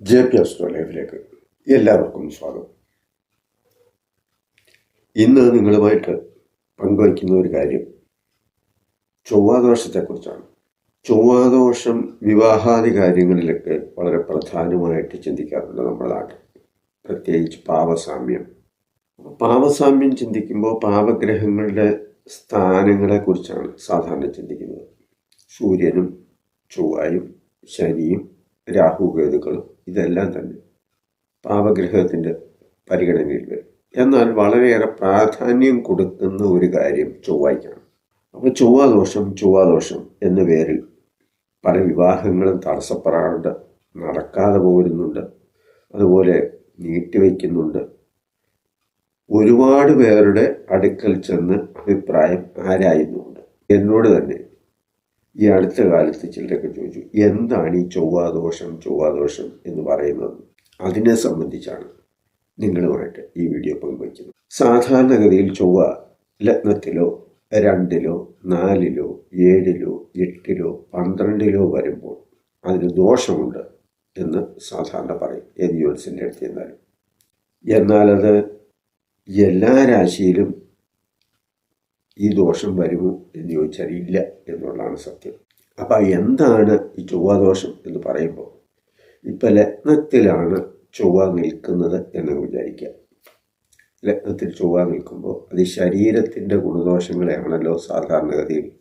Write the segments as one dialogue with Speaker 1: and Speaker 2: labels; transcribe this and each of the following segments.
Speaker 1: J P astro ലൈഫിലേക്ക് എല്ലാവർക്കും സ്വാഗതം. ഇന്ന് നിങ്ങളുമായിട്ട് പങ്കുവയ്ക്കുന്ന ഒരു കാര്യം ചൊവ്വാദോഷത്തെക്കുറിച്ചാണ്. ചൊവ്വാദോഷം വിവാഹാദി കാര്യങ്ങളിലൊക്കെ വളരെ പ്രധാനമായിട്ട് ചിന്തിക്കാറുണ്ട് നമ്മുടെ നാട്ടിൽ. പ്രത്യേകിച്ച് പാവസാമ്യം. പാവസാമ്യം ചിന്തിക്കുമ്പോൾ പാവഗ്രഹങ്ങളുടെ സ്ഥാനങ്ങളെക്കുറിച്ചാണ് സാധാരണ ചിന്തിക്കുന്നത്. സൂര്യനും ചൊവ്വായും ശനിയും രാഹുകേതുക്കളും ഇതെല്ലാം തന്നെ പാവഗ്രഹത്തിന്റെ പരിഗണനയിൽ വരും. എന്നാൽ വളരെയേറെ പ്രാധാന്യം കൊടുക്കുന്ന ഒരു കാര്യം ചൊവ്വായ്ക്കാണ്. അപ്പോൾ ചൊവ്വാദോഷം ചൊവ്വാദോഷം എന്ന പേരിൽ പല വിവാഹങ്ങളും തടസ്സപ്പെടാറുണ്ട് നടക്കാതെ പോരുന്നുണ്ട് അതുപോലെ നീട്ടിവെക്കുന്നുണ്ട്. ഒരുപാട് പേരുടെ അടുക്കൽ ചെന്ന് അഭിപ്രായം ആരായുന്നുണ്ട്? എന്നോട് തന്നെ ഈ അടുത്ത കാലത്ത് ചിലരൊക്കെ ചോദിച്ചു എന്താണ് ഈ ചൊവ്വാദോഷം ചൊവ്വാദോഷം എന്ന് പറയുന്നത്? അതിനെ സംബന്ധിച്ചാണ് നിങ്ങളുമായിട്ട് ഈ വീഡിയോ പങ്കുവയ്ക്കുന്നത് സാധാരണഗതിയിൽ ചൊവ്വ ലഗ്നത്തിലോ രണ്ടിലോ നാലിലോ ഏഴിലോ എട്ടിലോ പന്ത്രണ്ടിലോ വരുമ്പോൾ അതിന് ദോഷമുണ്ട് എന്ന് സാധാരണ പറയും ഏത് ജ്യോത്സ്യന്റെ അടുത്ത് എന്നാലും എന്നാലത് എല്ലാ രാശിയിലും ഈ ദോഷം വരുമോ എന്ന് ചോദിച്ചാൽ ഇല്ല എന്നുള്ളതാണ് സത്യം. അപ്പം എന്താണ് ഈ ചൊവ്വാദോഷം എന്ന് പറയുമ്പോൾ ഇപ്പം ലഗ്നത്തിലാണ് ചൊവ്വ നിൽക്കുന്നത് എന്ന് വിചാരിക്കുക. ലഗ്നത്തിൽ ചൊവ്വ നിൽക്കുമ്പോൾ അത് ശരീരത്തിന്റെ ഗുണദോഷങ്ങളെയാണല്ലോ സാധാരണഗതിയിൽ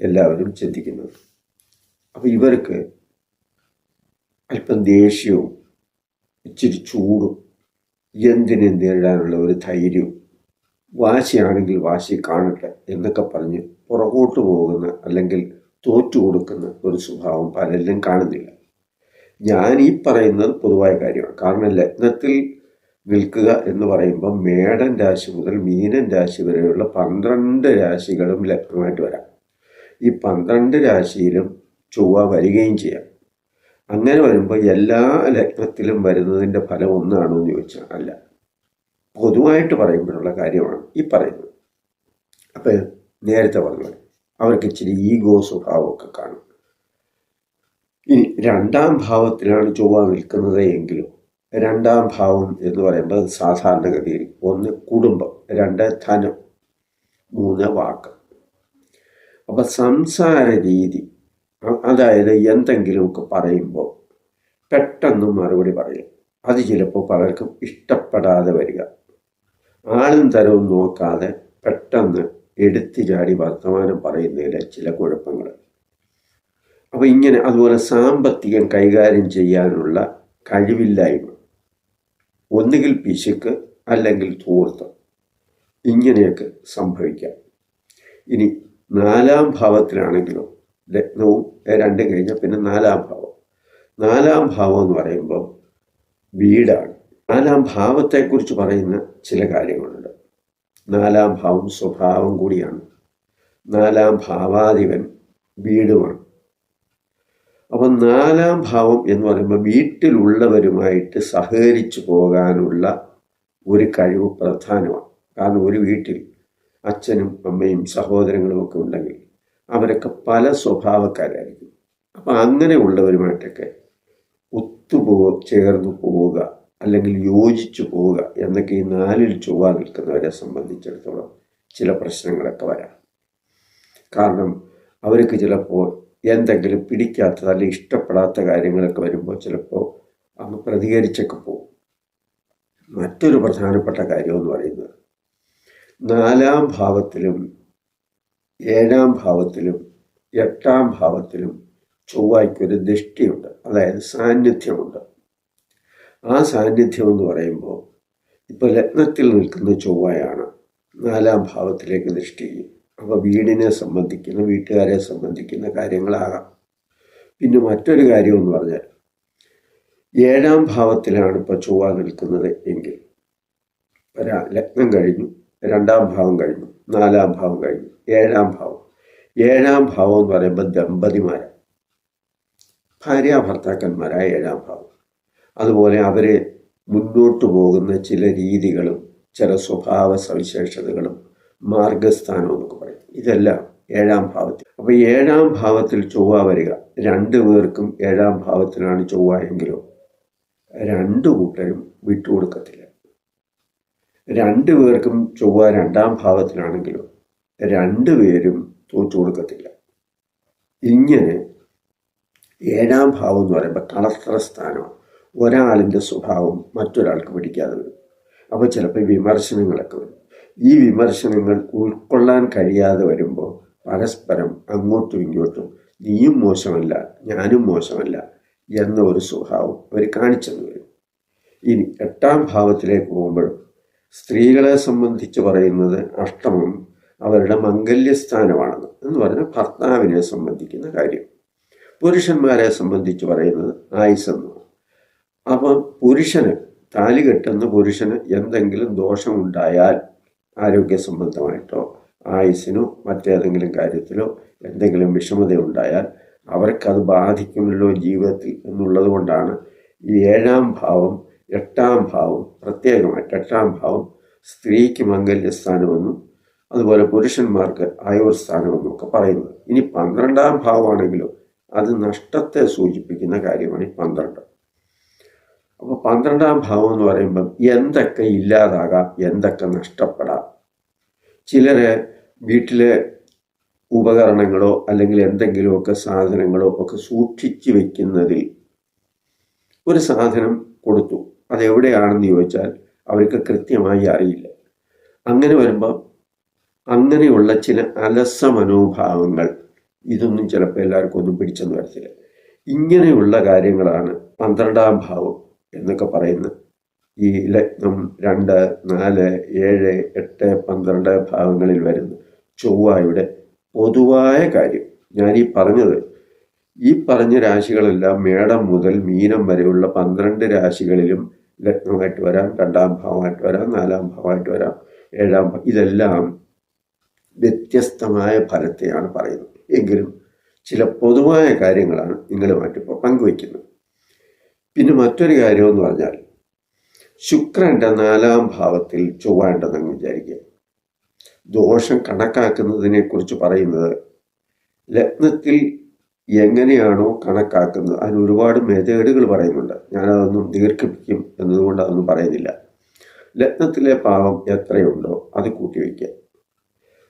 Speaker 1: എല്ലാവരും ചിന്തിക്കുന്നത്. അപ്പോൾ ഇവർക്ക് അല്പം ദേഷ്യവും ഇച്ചിരി ചൂടും എന്തിനെ നേരിടാനുള്ള ഒരു ധൈര്യവും വാശിയാണെങ്കിൽ വാശി കാണട്ടെ എന്നൊക്കെ പറഞ്ഞ് പുറകോട്ട് പോകുന്ന അല്ലെങ്കിൽ തോറ്റു കൊടുക്കുന്ന ഒരു സ്വഭാവം പലരിലും കാണുന്നില്ല. ഞാൻ ഈ പറയുന്നത് പൊതുവായ കാര്യമാണ്. കാരണം ലഗ്നത്തിൽ നിൽക്കുക എന്ന് പറയുമ്പോൾ മേടൻ രാശി മുതൽ മീനൻ രാശി വരെയുള്ള പന്ത്രണ്ട് രാശികളും ലഗ്നമായിട്ട് വരാം. ഈ പന്ത്രണ്ട് രാശിയിലും ചൊവ്വ വരികയും ചെയ്യാം. അങ്ങനെ വരുമ്പോൾ എല്ലാ ലഗ്നത്തിലും വരുന്നതിന്റെ ഫലം ഒന്നാണോ എന്ന് ചോദിച്ചാൽ അല്ല. പൊതുവായിട്ട് പറയുമ്പോഴുള്ള കാര്യമാണ് ഈ പറയുന്നത്. അപ്പോൾ നേരത്തെ പറഞ്ഞത് അവർക്ക് ഇച്ചിരി ഈഗോ സ്വഭാവമൊക്കെ കാണും. ഇനി രണ്ടാം ഭാവത്തിലാണ് ചൊവ്വ നിൽക്കുന്നത് എങ്കിലും രണ്ടാം ഭാവം എന്ന് പറയുമ്പോൾ സാധാരണഗതിയിൽ ഒന്ന് കുടുംബം രണ്ട് ധനം മൂന്ന് വാക്ക്. അപ്പം സംസാര രീതി അതായത് എന്തെങ്കിലുമൊക്കെ പറയുമ്പോൾ പെട്ടെന്ന് മറുപടി പറയും. അത് ചിലപ്പോൾ പലർക്കും ഇഷ്ടപ്പെടാതെ വരിക. ആളും തരവും നോക്കാതെ പെട്ടെന്ന് എടുത്തു ചാടി വർത്തമാനം പറയുന്നതിലെ ചില കുഴപ്പങ്ങൾ. അപ്പോൾ ഇങ്ങനെ അതുപോലെ സാമ്പത്തികം കൈകാര്യം ചെയ്യാനുള്ള കഴിവില്ലായ്മ. ഒന്നുകിൽ പിശുക്ക് അല്ലെങ്കിൽ തൂർത്ത് ഇങ്ങനെയൊക്കെ സംഭവിക്കാം. ഇനി നാലാം ഭാവത്തിലാണെങ്കിലോ രത്നവും രണ്ടും കഴിഞ്ഞാൽ പിന്നെ നാലാം ഭാവം. നാലാം ഭാവം എന്ന് പറയുമ്പോൾ വീടാണ്. നാലാം ഭാവത്തെക്കുറിച്ച് പറയുന്ന ചില കാര്യങ്ങളുണ്ട്. നാലാം ഭാവം സ്വഭാവം കൂടിയാണ്. നാലാം ഭാവാധിപൻ വീടുമാണ്. അപ്പം നാലാം ഭാവം എന്ന് പറയുമ്പോൾ വീട്ടിലുള്ളവരുമായിട്ട് സഹകരിച്ചു പോകാനുള്ള ഒരു കഴിവ് പ്രധാനമാണ്. കാരണം ഒരു വീട്ടിൽ അച്ഛനും അമ്മയും സഹോദരങ്ങളും ഒക്കെ ഉണ്ടെങ്കിൽ അവരൊക്കെ പല സ്വഭാവക്കാരായിരിക്കും. അപ്പം അങ്ങനെയുള്ളവരുമായിട്ടൊക്കെ ഒത്തുപോ ചേർന്ന് പോവുക അല്ലെങ്കിൽ യോജിച്ചു പോവുക എന്നൊക്കെ ഈ നാലിൽ ചൊവ്വ നിൽക്കുന്നവരെ സംബന്ധിച്ചിടത്തോളം ചില പ്രശ്നങ്ങളൊക്കെ വരാം. കാരണം അവർക്ക് ചിലപ്പോൾ എന്തെങ്കിലും പിടിക്കാത്തത് അല്ലെങ്കിൽ ഇഷ്ടപ്പെടാത്ത കാര്യങ്ങളൊക്കെ വരുമ്പോൾ ചിലപ്പോൾ അങ്ങ് പ്രതികരിച്ചൊക്കെ പോകും. മറ്റൊരു പ്രധാനപ്പെട്ട കാര്യം എന്ന് പറയുന്നത് നാലാം ഭാവത്തിലും ഏഴാം ഭാവത്തിലും എട്ടാം ഭാവത്തിലും ചൊവ്വായ്ക്കൊരു ദൃഷ്ടിയുണ്ട്. അതായത് സാന്നിധ്യമുണ്ട്. ആ സാന്നിധ്യം എന്ന് പറയുമ്പോൾ ഇപ്പോൾ ലഗ്നത്തിൽ നിൽക്കുന്ന ചൊവ്വയാണ് നാലാം ഭാവത്തിലേക്ക് ദൃഷ്ടി. അപ്പോൾ വീടിനെ സംബന്ധിക്കുന്ന വീട്ടുകാരെ സംബന്ധിക്കുന്ന കാര്യങ്ങളാകാം. പിന്നെ മറ്റൊരു കാര്യം എന്ന് പറഞ്ഞാൽ ഏഴാം ഭാവത്തിലാണ് ഇപ്പോൾ ചൊവ്വ നിൽക്കുന്നത് എങ്കിൽ. ലഗ്നം കഴിഞ്ഞു രണ്ടാം ഭാവം കഴിഞ്ഞു നാലാം ഭാവം കഴിഞ്ഞു ഏഴാം ഭാവം. ഏഴാം ഭാവം എന്ന് പറയുമ്പോൾ ദമ്പതിമാരാണ് ഭാര്യ ഭർത്താക്കന്മാരായ ഏഴാം ഭാവം. അതുപോലെ അവരെ മുന്നോട്ട് പോകുന്ന ചില രീതികളും ചില സ്വഭാവ സവിശേഷതകളും മാർഗസ്ഥാനവും എന്നൊക്കെ പറയും. ഇതെല്ലാം ഏഴാം ഭാവത്തിൽ. അപ്പോൾ ഏഴാം ഭാവത്തിൽ ചൊവ്വ വരിക. രണ്ടു പേർക്കും ഏഴാം ഭാവത്തിലാണ് ചൊവ്വ എങ്കിലോ രണ്ടു കൂട്ടരും വിട്ടുകൊടുക്കത്തില്ല. രണ്ടു പേർക്കും ചൊവ്വ രണ്ടാം ഭാവത്തിലാണെങ്കിലും രണ്ടുപേരും തോറ്റു കൊടുക്കത്തില്ല ഇങ്ങനെ ഏഴാം ഭാവം എന്ന് പറയുമ്പോൾ കളസ്ത്ര സ്ഥാനം ഒരാളിന്റെ സ്വഭാവം മറ്റൊരാൾക്ക് പിടിക്കാതെ വരും. അപ്പോൾ ചിലപ്പോൾ വിമർശനങ്ങളൊക്കെ വരും. ഈ വിമർശനങ്ങൾ ഉൾക്കൊള്ളാൻ കഴിയാതെ വരുമ്പോൾ പരസ്പരം അങ്ങോട്ടും ഇങ്ങോട്ടും നീയും മോശമല്ല ഞാനും മോശമല്ല എന്ന ഒരു സ്വഭാവം അവർ കാണിച്ചെന്ന് വരും. ഇനി എട്ടാം ഭാവത്തിലേക്ക് പോകുമ്പോൾ സ്ത്രീകളെ സംബന്ധിച്ച് പറയുന്നത് അഷ്ടമം അവരുടെ മംഗല്യസ്ഥാനമാണെന്ന് എന്ന് പറഞ്ഞാൽ ഭർത്താവിനെ സംബന്ധിക്കുന്ന കാര്യം. പുരുഷന്മാരെ സംബന്ധിച്ച് പറയുന്നത് ആയുസെന്ന് അപ്പം പുരുഷന് താലി കെട്ടുന്ന പുരുഷന് എന്തെങ്കിലും ദോഷമുണ്ടായാൽ ആരോഗ്യ സംബന്ധമായിട്ടോ ആയുസിനോ മറ്റേതെങ്കിലും കാര്യത്തിലോ എന്തെങ്കിലും വിഷമത ഉണ്ടായാൽ അവർക്കത് ബാധിക്കുമല്ലോ ജീവിതത്തിൽ എന്നുള്ളത് കൊണ്ടാണ് ഈ ഏഴാം ഭാവം എട്ടാം ഭാവം പ്രത്യേകമായിട്ട് എട്ടാം ഭാവം സ്ത്രീക്ക് മംഗല്യസ്ഥാനമെന്നും അതുപോലെ പുരുഷന്മാർക്ക് ആയുർ സ്ഥാനമെന്നും ഒക്കെ പറയുന്നത്. ഇനി പന്ത്രണ്ടാം ഭാവമാണെങ്കിലും അത് നഷ്ടത്തെ സൂചിപ്പിക്കുന്ന കാര്യമാണ് ഈ പന്ത്രണ്ട്. അപ്പോൾ പന്ത്രണ്ടാം ഭാവം എന്ന് പറയുമ്പം എന്തൊക്കെ ഇല്ലാതാകാം എന്തൊക്കെ നഷ്ടപ്പെടാം. ചിലരെ വീട്ടിലെ ഉപകരണങ്ങളോ അല്ലെങ്കിൽ എന്തെങ്കിലുമൊക്കെ സാധനങ്ങളോ ഒക്കെ സൂക്ഷിച്ച് വെക്കുന്നതിൽ ഒരു സാധനം കൊടുത്തു. അതെവിടെയാണെന്ന് ചോദിച്ചാൽ അവർക്ക് കൃത്യമായി അറിയില്ല. അങ്ങനെ വരുമ്പോൾ അങ്ങനെയുള്ള ചില അലസ മനോഭാവങ്ങൾ ഇതൊന്നും ചിലപ്പോൾ എല്ലാവർക്കും ഒന്നും പിടിച്ചെന്ന് വരത്തില്ല. ഇങ്ങനെയുള്ള കാര്യങ്ങളാണ് പന്ത്രണ്ടാം ഭാവം. എന്നൊക്കെ പറയുന്നത് ഈ ലഗ്നം രണ്ട് നാല് ഏഴ് എട്ട് പന്ത്രണ്ട് ഭാവങ്ങളിൽ വരുന്നു. ചൊവ്വായുടെ പൊതുവായ കാര്യം. ഞാൻ ഈ പറഞ്ഞത് ഈ പറഞ്ഞ രാശികളെല്ലാം മേടം മുതൽ മീനം വരെയുള്ള പന്ത്രണ്ട് രാശികളിലും ലഗ്നമായിട്ട് വരാം. രണ്ടാം ഭാവമായിട്ട് വരാം നാലാം ഭാവമായിട്ട് വരാം ഏഴാം ഇതെല്ലാം വ്യത്യസ്തമായ ഫലത്തെയാണ് പറയുന്നത്. എങ്കിലും ചില പൊതുവായ കാര്യങ്ങളാണ് നിങ്ങളുമായിട്ട് ഇപ്പോൾ പങ്കുവയ്ക്കുന്നത്. പിന്നെ മറ്റൊരു കാര്യമെന്ന് പറഞ്ഞാൽ ശുക്രന്റെ നാലാം ഭാവത്തിൽ ചൊവ്വ ഉണ്ടെന്നങ്ങ് വിചാരിക്കുക. ദോഷം കണക്കാക്കുന്നതിനെ കുറിച്ച് പറയുന്നത് ലഗ്നത്തിൽ എങ്ങനെയാണോ കണക്കാക്കുന്നത്. അതിന് ഒരുപാട് മെതേഡുകൾ പറയുന്നുണ്ട്. ഞാനതൊന്നും ദീർഘിപ്പിക്കും എന്നതുകൊണ്ട് അതൊന്നും പറയുന്നില്ല. ലഗ്നത്തിലെ പാവം എത്രയുണ്ടോ അത് കൂട്ടിവയ്ക്കുക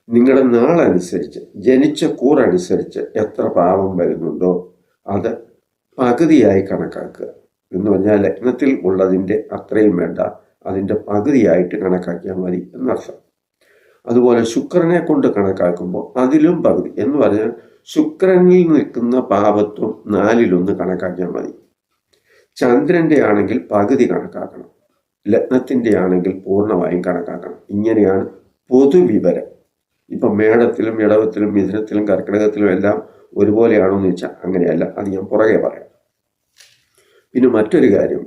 Speaker 1: നിങ്ങളുടെ നാളനുസരിച്ച് ജനിച്ച കൂറനുസരിച്ച് എത്ര പാവം വരുന്നുണ്ടോ അത് പകുതിയായി കണക്കാക്കുക. എന്ന് പറഞ്ഞാൽ ലഗ്നത്തിൽ ഉള്ളതിന്റെ അത്രയും വേണ്ട അതിന്റെ പകുതിയായിട്ട് കണക്കാക്കിയാൽ മതി എന്നർത്ഥം. അതുപോലെ ശുക്രനെ കൊണ്ട് കണക്കാക്കുമ്പോൾ അതിലും പകുതി എന്ന് പറഞ്ഞാൽ ശുക്രനിൽ നിൽക്കുന്ന പാപത്വം നാലിലൊന്ന് കണക്കാക്കിയാൽ മതി. ചന്ദ്രന്റെ ആണെങ്കിൽ പകുതി കണക്കാക്കണം ലഗ്നത്തിന്റെ ആണെങ്കിൽ പൂർണമായും കണക്കാക്കണം. ഇങ്ങനെയാണ് പൊതുവിവരം. ഇപ്പം മേടത്തിലും ഇടവത്തിലും മിഥുനത്തിലും കർക്കിടകത്തിലും എല്ലാം ഒരുപോലെയാണോ എന്ന് വെച്ചാൽ അങ്ങനെയല്ല അത് ഞാൻ പുറകെ പറയാം. പിന്നെ മറ്റൊരു കാര്യം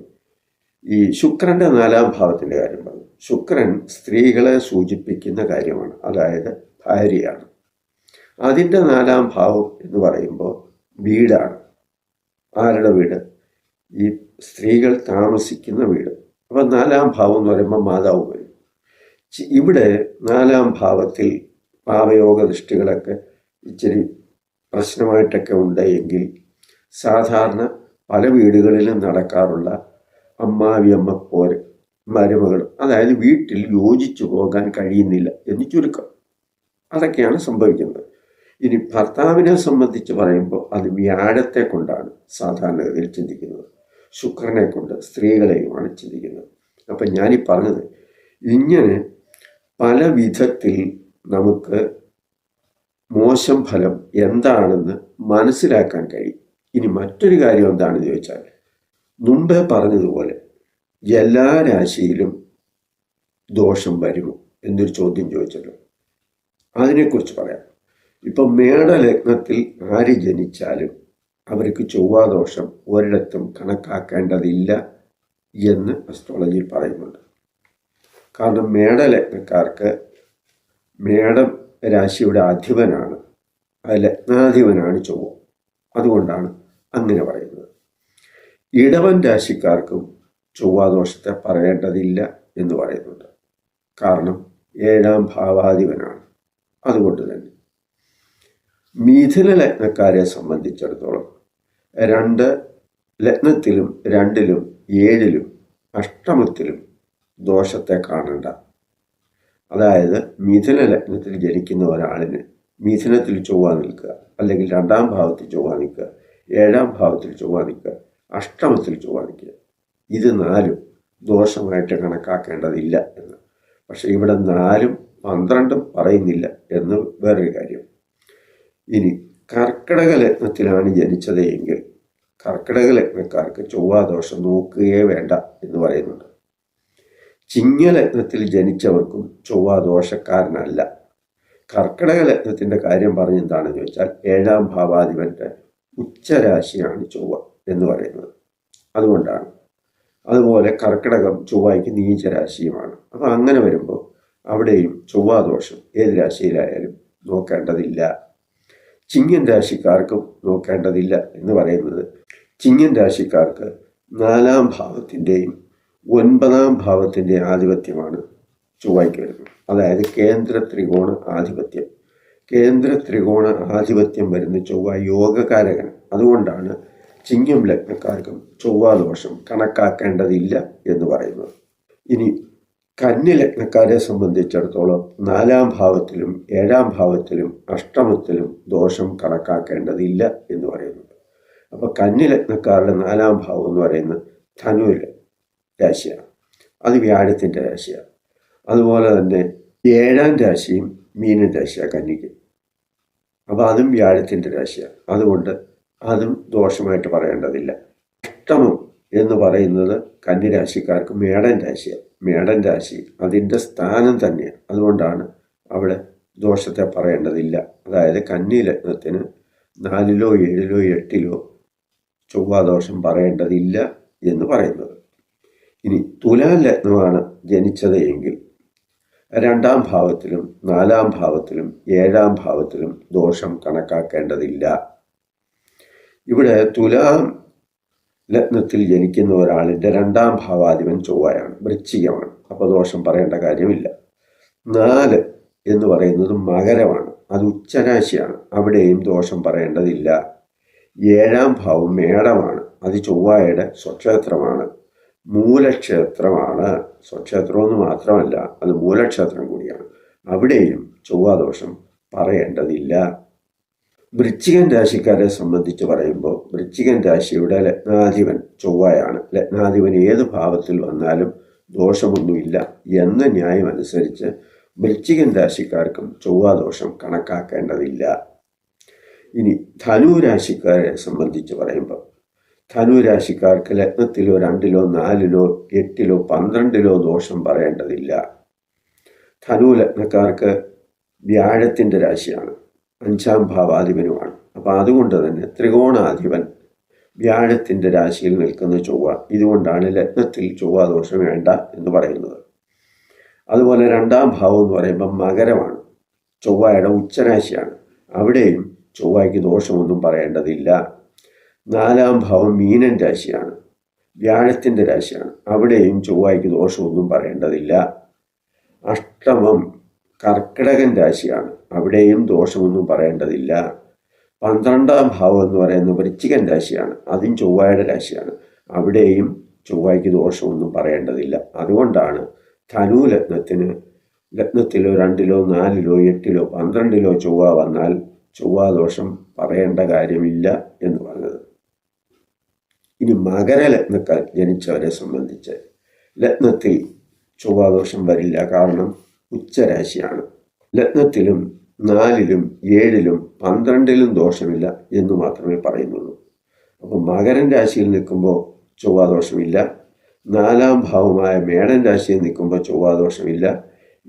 Speaker 1: ഈ ശുക്രന്റെ നാലാം ഭാവത്തിന്റെ കാര്യം പറഞ്ഞു. ശുക്രൻ സ്ത്രീകളെ സൂചിപ്പിക്കുന്ന കാര്യമാണ്. അതായത് ഭാര്യയാണ്. അതിന്റെ നാലാം ഭാവം എന്ന് പറയുമ്പോൾ വീടാണ്. ആരുടെ വീട്? ഈ സ്ത്രീകൾ താമസിക്കുന്ന വീട്. അപ്പം നാലാം ഭാവം എന്ന് പറയുമ്പോൾ മാതാവ് വരും. ഇവിടെ നാലാം ഭാവത്തിൽ പാവയോഗ ദൃഷ്ടികളൊക്കെ ഇച്ചിരി പ്രശ്നമായിട്ടൊക്കെ ഉണ്ട് എങ്കിൽ സാധാരണ പല വീടുകളിലും നടക്കാറുള്ള അമ്മാവിയമ്മ പോര് മരുമകൾ അതായത് വീട്ടിൽ യോജിച്ചു പോകാൻ കഴിയുന്നില്ല എന്ന് ചുരുക്കം. അതൊക്കെയാണ് സംഭവിക്കുന്നത്. ഇനി ഭർത്താവിനെ സംബന്ധിച്ച് പറയുമ്പോൾ അത് വ്യാഴത്തെ കൊണ്ടാണ് സാധാരണഗതിയിൽ ചിന്തിക്കുന്നത്. ശുക്രനെ കൊണ്ട് സ്ത്രീകളെയുമാണ് ചിന്തിക്കുന്നത്. അപ്പം ഞാനീ പറഞ്ഞത് ഇങ്ങനെ പല വിധത്തിൽ നമുക്ക് മോശം ഫലം എന്താണെന്ന് മനസ്സിലാക്കാൻ കഴിയും. ഇനി മറ്റൊരു കാര്യം എന്താണെന്ന് ചോദിച്ചാൽ മുമ്പേ പറഞ്ഞതുപോലെ എല്ലാ രാശിയിലും ദോഷം വരുമോ എന്നൊരു ചോദ്യം ചോദിച്ചല്ലോ അതിനെക്കുറിച്ച് പറയാം. ഇപ്പം മേടലഗ്നത്തിൽ ആര് ജനിച്ചാലും അവർക്ക് ചൊവ്വാദോഷം ഒരിടത്തും കണക്കാക്കേണ്ടതില്ല എന്ന് അസ്ട്രോളജിയിൽ പറയുന്നുണ്ട്. കാരണം മേടലഗ്നക്കാർക്ക് മേടം രാശിയുടെ അധിപനാണ് ലഗ്നാധിപനാണ് ചൊവ്വ. അതുകൊണ്ടാണ് അങ്ങനെ പറയുന്നത്. ഇടവൻ രാശിക്കാർക്കും ചൊവ്വാദോഷത്തെ പറയേണ്ടതില്ല എന്ന് പറയുന്നുണ്ട്. കാരണം ഏഴാം ഭാവാധിപനാണ്. അതുകൊണ്ട് തന്നെ. മിഥുന ലഗ്നക്കാരെ സംബന്ധിച്ചിടത്തോളം രണ്ട് ലഗ്നത്തിലും രണ്ടിലും ഏഴിലും അഷ്ടമത്തിലും ദോഷത്തെ കാണണ്ട. അതായത് മിഥുന ലഗ്നത്തിൽ ജനിക്കുന്ന ഒരാളിന് മിഥുനത്തിൽ ചൊവ്വ നിൽക്കുക അല്ലെങ്കിൽ രണ്ടാം ഭാവത്തിൽ ചൊവ്വ നിൽക്കുക ഏഴാം ഭാവത്തിൽ ചൊവ്വ അഷ്ടമത്തിൽ ചൊവ്വ നിൽക്കുക ഇത് നാലും ദോഷമായിട്ട് കണക്കാക്കേണ്ടതില്ല എന്ന്. പക്ഷെ ഇവിടെ നാലും പന്ത്രണ്ടും പറയുന്നില്ല എന്ന് വേറൊരു കാര്യം. ഇനി കർക്കിടക ലഗ്നത്തിലാണ് ജനിച്ചത് എങ്കിൽ കർക്കിടക ലഗ്നക്കാർക്ക് ചൊവ്വാദോഷം നോക്കുകയേ വേണ്ട എന്ന് പറയുന്നുണ്ട്. ചിങ്ങലഗ്നത്തിൽ ജനിച്ചവർക്കും ചൊവ്വാദോഷക്കാരനല്ല കർക്കിടക ലഗ്നത്തിന്റെ കാര്യം പറഞ്ഞെന്താണെന്ന് ചോദിച്ചാൽ ഏഴാം ഭാവാധിപന്റെ ഉച്ചരാശിയാണ് ചൊവ്വ എന്ന് പറയുന്നത്. അതുകൊണ്ടാണ്. അതുപോലെ കർക്കിടകം ചൊവ്വയ്ക്ക് നീചരാശിയുമാണ്. അപ്പം അങ്ങനെ വരുമ്പോൾ അവിടെയും ചൊവ്വാദോഷം ഏത് രാശിയിലായാലും നോക്കേണ്ടതില്ല. ചിങ്ങൻ രാശിക്കാർക്കും നോക്കേണ്ടതില്ല എന്ന് പറയുന്നത് ചിങ്ങൻ രാശിക്കാർക്ക് നാലാം ഭാവത്തിന്റെയും ഒൻപതാം ഭാവത്തിന്റെ ആധിപത്യമാണ് ചൊവ്വയ്ക്ക് വരുന്നത്. അതായത് കേന്ദ്ര ത്രികോണ ആധിപത്യം. കേന്ദ്ര ത്രികോണ ആധിപത്യം വരുന്ന ചൊവ്വ യോഗകാരകൻ. അതുകൊണ്ടാണ് ചിങ്ങം ലഗ്നക്കാർക്കും ചൊവ്വാദോഷം കണക്കാക്കേണ്ടതില്ല എന്ന് പറയുന്നത്. ഇനി കന്നി ലഗ്നക്കാരെ സംബന്ധിച്ചിടത്തോളം നാലാം ഭാവത്തിലും ഏഴാം ഭാവത്തിലും അഷ്ടമത്തിലും ദോഷം കണക്കാക്കേണ്ടതില്ല എന്ന് പറയുന്നുണ്ട് അപ്പോൾ കന്നി ലഗ്നക്കാരുടെ നാലാം ഭാവം എന്ന് പറയുന്നത് ധനു രാശിയാണ്. അത് വ്യാഴത്തിന്റെ രാശിയാണ്. അതുപോലെ തന്നെ ഏഴാം രാശിയും മീനൻ രാശിയാണ് കന്നിക്ക് അപ്പോൾ അതും വ്യാഴത്തിന്റെ രാശിയാണ് അതുകൊണ്ട് അതും ദോഷമായിട്ട് പറയേണ്ടതില്ല. അഷ്ടമം എന്ന് പറയുന്നത് കന്നിരാശിക്കാർക്ക് മേടൻ രാശിയാണ് മേടൻ രാശി അതിന്റെ സ്ഥാനം തന്നെയാണ് അതുകൊണ്ടാണ് അവിടെ ദോഷത്തെ പറയേണ്ടതില്ല. അതായത് കന്നി ലഗ്നത്തിന് നാലിലോ ഏഴിലോ എട്ടിലോ ചൊവ്വാദോഷം പറയേണ്ടതില്ല എന്ന് പറയുന്നത്. ഇനി തുലാ ലഗ്നമാണ് ജനിച്ചത് എങ്കിൽ രണ്ടാം ഭാവത്തിലും നാലാം ഭാവത്തിലും ഏഴാം ഭാവത്തിലും ദോഷം കണക്കാക്കേണ്ടതില്ല. ഇവിടെ തുലാം ലഗ്നത്തിൽ ജനിക്കുന്ന ഒരാളിന്റെ രണ്ടാം ഭാവാധിപൻ ചൊവ്വയാണ് വൃശ്ചികമാണ്. അപ്പോൾ ദോഷം പറയേണ്ട കാര്യമില്ല. നാല് എന്ന് പറയുന്നത് മകരമാണ് അത് ഉച്ചരാശിയാണ്. അവിടെയും ദോഷം പറയേണ്ടതില്ല. ഏഴാം ഭാവം മേടമാണ് അത് ചൊവ്വായുടെ സ്വക്ഷേത്രമാണ്. മൂലക്ഷേത്രമാണ്. സ്വക്ഷേത്രമെന്ന് മാത്രമല്ല അത് മൂലക്ഷേത്രം കൂടിയാണ്. അവിടെയും ചൊവ്വാദോഷം പറയേണ്ടതില്ല. വൃശ്ചികൻ രാശിക്കാരെ സംബന്ധിച്ച് പറയുമ്പോൾ വൃശ്ചികൻ രാശിയുടെ ലഗ്നാധിപൻ ചൊവ്വയാണ്. ലഗ്നാധിപൻ ഏത് ഭാവത്തിൽ വന്നാലും ദോഷമൊന്നുമില്ല എന്ന ന്യായം അനുസരിച്ച് വൃശ്ചികൻ രാശിക്കാർക്കും ചൊവ്വാദോഷം കണക്കാക്കേണ്ടതില്ല. ഇനി ധനു രാശിക്കാരെ സംബന്ധിച്ച് പറയുമ്പോൾ ധനു രാശിക്കാർക്ക് ലഗ്നത്തിലോ രണ്ടിലോ നാലിലോ എട്ടിലോ പന്ത്രണ്ടിലോ ദോഷം പറയേണ്ടതില്ല. ധനു ലഗ്നക്കാർക്ക് വ്യാഴത്തിന്റെ രാശിയാണ്. അഞ്ചാം ഭാവാധിപനുമാണ്. അപ്പോൾ അതുകൊണ്ട് തന്നെ ത്രികോണാധിപൻ വ്യാഴത്തിന്റെ രാശിയിൽ നിൽക്കുന്ന ചൊവ്വ. ഇതുകൊണ്ടാണ് ലഗ്നത്തിൽ ചൊവ്വ ദോഷം വേണ്ട എന്ന് പറയുന്നത്. അതുപോലെ രണ്ടാം ഭാവം എന്ന് പറയുമ്പോൾ മകരമാണ്. ചൊവ്വയുടെ ഉച്ചരാശിയാണ്. അവിടെയും ചൊവ്വയ്ക്ക് ദോഷമൊന്നും പറയേണ്ടതില്ല. നാലാം ഭാവം മീനൻ രാശിയാണ്. വ്യാഴത്തിന്റെ രാശിയാണ്. അവിടെയും ചൊവ്വായ്ക്ക് ദോഷമൊന്നും പറയേണ്ടതില്ല. അഷ്ടമം കർക്കിടകൻ രാശിയാണ്. അവിടെയും ദോഷമൊന്നും പറയേണ്ടതില്ല. പന്ത്രണ്ടാം ഭാവം എന്ന് പറയുന്നത് വൃശ്ചികൻ രാശിയാണ്. അതും ചൊവ്വായുടെ രാശിയാണ്. അവിടെയും ചൊവ്വായ്ക്ക് ദോഷമൊന്നും പറയേണ്ടതില്ല. അതുകൊണ്ടാണ് ധനു ലഗ്നത്തിന് ലഗ്നത്തിലോ രണ്ടിലോ നാലിലോ എട്ടിലോ പന്ത്രണ്ടിലോ ചൊവ്വ വന്നാൽ ചൊവ്വാദോഷം പറയേണ്ട കാര്യമില്ല എന്ന് പറഞ്ഞത്. ഇനി മകരലഗ്നക്കാർ ജനിച്ചവരെ സംബന്ധിച്ച് ലഗ്നത്തിൽ ചൊവ്വാദോഷം വരില്ല. കാരണം ഉച്ചരാശിയാണ്. ലഗ്നത്തിലും നാലിലും ഏഴിലും പന്ത്രണ്ടിലും ദോഷമില്ല എന്ന് മാത്രമേ പറയുന്നുള്ളൂ. അപ്പോൾ മകരൻ രാശിയിൽ നിൽക്കുമ്പോൾ ചൊവ്വാദോഷമില്ല. നാലാം ഭാവമായ മേടൻ രാശിയിൽ നിൽക്കുമ്പോൾ ചൊവ്വാദോഷമില്ല.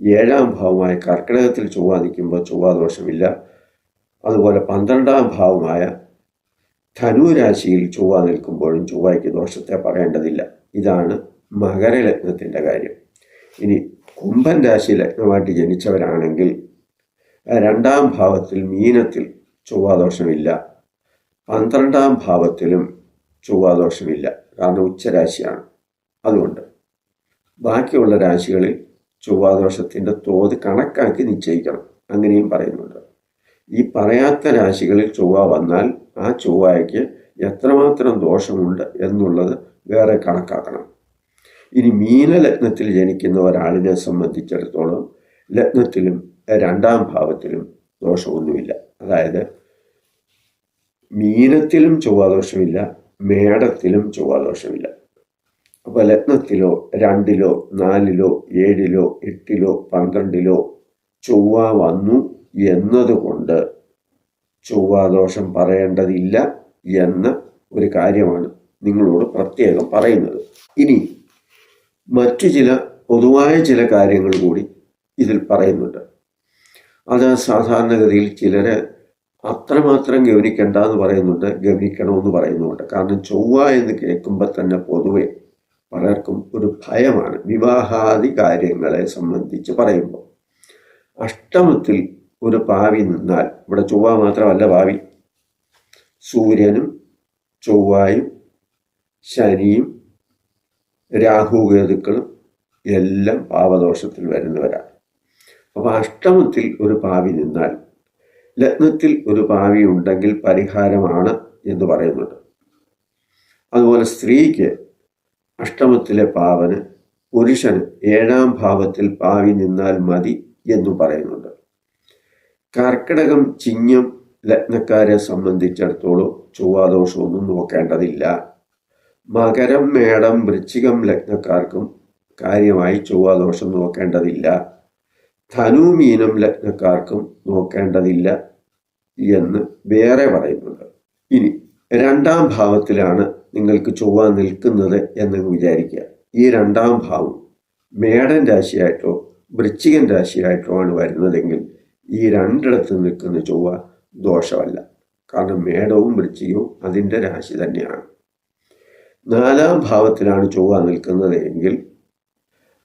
Speaker 1: ഏഴാം ഭാവമായ കർക്കിടകത്തിൽ ചൊവ്വ നിൽക്കുമ്പോൾ ചൊവ്വാദോഷമില്ല. അതുപോലെ പന്ത്രണ്ടാം ഭാവമായ ധനു രാശിയിൽ ചൊവ്വ നിൽക്കുമ്പോഴും ചൊവ്വയ്ക്ക് ദോഷത്തെ പറയേണ്ടതില്ല. ഇതാണ് മകരലഗ്നത്തിന്റെ കാര്യം. ഇനി കുംഭൻ രാശി ലഗ്നമായിട്ട് ജനിച്ചവരാണെങ്കിൽ രണ്ടാം ഭാവത്തിൽ മീനത്തിൽ ചൊവ്വാദോഷമില്ല പന്ത്രണ്ടാം ഭാവത്തിലും ചൊവ്വാദോഷമില്ല കാരണം ഉച്ചരാശിയാണ്. അതുകൊണ്ട് ബാക്കിയുള്ള രാശികളിൽ ചൊവ്വാദോഷത്തിന്റെ തോത് കണക്കാക്കി നിശ്ചയിക്കണം. അങ്ങനെയും പറയുന്നുണ്ട്. ഈ പറയാത്ത രാശികളിൽ ചൊവ്വ വന്നാൽ ആ ചൊവ്വയ്ക്ക് എത്രമാത്രം ദോഷമുണ്ട് എന്നുള്ളത് വേറെ കണക്കാക്കണം. ഇനി മീനലഗ്നത്തിൽ ജനിക്കുന്ന ഒരാളിനെ സംബന്ധിച്ചിടത്തോളം ലഗ്നത്തിലും രണ്ടാം ഭാവത്തിലും ദോഷമൊന്നുമില്ല. അതായത് മീനത്തിലും ചൊവ്വാദോഷമില്ല മേടത്തിലും ചൊവ്വാദോഷമില്ല. അപ്പോൾ ലഗ്നത്തിലോ രണ്ടിലോ നാലിലോ ഏഴിലോ എട്ടിലോ പന്ത്രണ്ടിലോ ചൊവ്വ വന്നു എന്നതുകൊണ്ട് ചൊവ്വാദോഷം പറയേണ്ടതില്ല എന്ന ഒരു കാര്യമാണ് നിങ്ങളോട് പ്രത്യേകം പറയുന്നത്. ഇനി മറ്റു ചില പൊതുവായ ചില കാര്യങ്ങൾ കൂടി ഇതിൽ പറയുന്നുണ്ട്. അത് സാധാരണഗതിയിൽ ചിലര് അത്രമാത്രം ഗവനിക്കേണ്ട എന്ന് പറയുന്നുണ്ട് ഗവനിക്കണമെന്ന് പറയുന്നുണ്ട് കാരണം ചൊവ്വ എന്ന് കേൾക്കുമ്പോൾ തന്നെ പൊതുവെ പലർക്കും ഒരു ഭയമാണ് വിവാഹാദി കാര്യങ്ങളെ സംബന്ധിച്ച് പറയുമ്പോൾ. അഷ്ടമത്തിൽ ഒരു പാവി നിന്നാൽ. ഇവിടെ ചൊവ്വ മാത്രമല്ല പാവി സൂര്യനും ചൊവ്വായും ശനിയും രാഹുകേതുക്കളും എല്ലാം പാവദോഷത്തിൽ വരുന്നവരാണ്. അപ്പോൾ അഷ്ടമത്തിൽ ഒരു പാവി നിന്നാൽ ലഗ്നത്തിൽ ഒരു പാവി ഉണ്ടെങ്കിൽ പരിഹാരമാണ് എന്ന് പറയുന്നുണ്ട്. അതുപോലെ സ്ത്രീക്ക് അഷ്ടമത്തിലെ പാവന് പുരുഷന് ഏഴാം ഭാവത്തിൽ പാവി നിന്നാൽ മതി എന്നും പറയുന്നുണ്ട്. കർക്കിടകം ചിങ്ങം ലഗ്നക്കാരെ സംബന്ധിച്ചിടത്തോളം ചൊവ്വാദോഷമൊന്നും നോക്കേണ്ടതില്ല. മകരം മേടം വൃശ്ചികം ലഗ്നക്കാർക്കും കാര്യമായി ചൊവ്വാദോഷം നോക്കേണ്ടതില്ല. ധനു മീനം ലഗ്നക്കാർക്കും നോക്കേണ്ടതില്ല എന്ന് വേറെ പറയുന്നുണ്ട്. ഇനി രണ്ടാം ഭാവത്തിലാണ് നിങ്ങൾക്ക് ചൊവ്വ നിൽക്കുന്നത് എന്ന് വിചാരിക്കുക. ഈ രണ്ടാം ഭാവം മേടൻ രാശിയായിട്ടോ വൃശ്ചികൻ രാശിയായിട്ടോ ആണ് വരുന്നതെങ്കിൽ ഈ രണ്ടിടത്ത് നിൽക്കുന്ന ചൊവ്വ ദോഷമല്ല. കാരണം മേടവും വൃശ്ചികവും അതിന്റെ രാശി തന്നെയാണ്. നാലാം ഭാവത്തിലാണ് ചൊവ്വ നിൽക്കുന്നത് എങ്കിൽ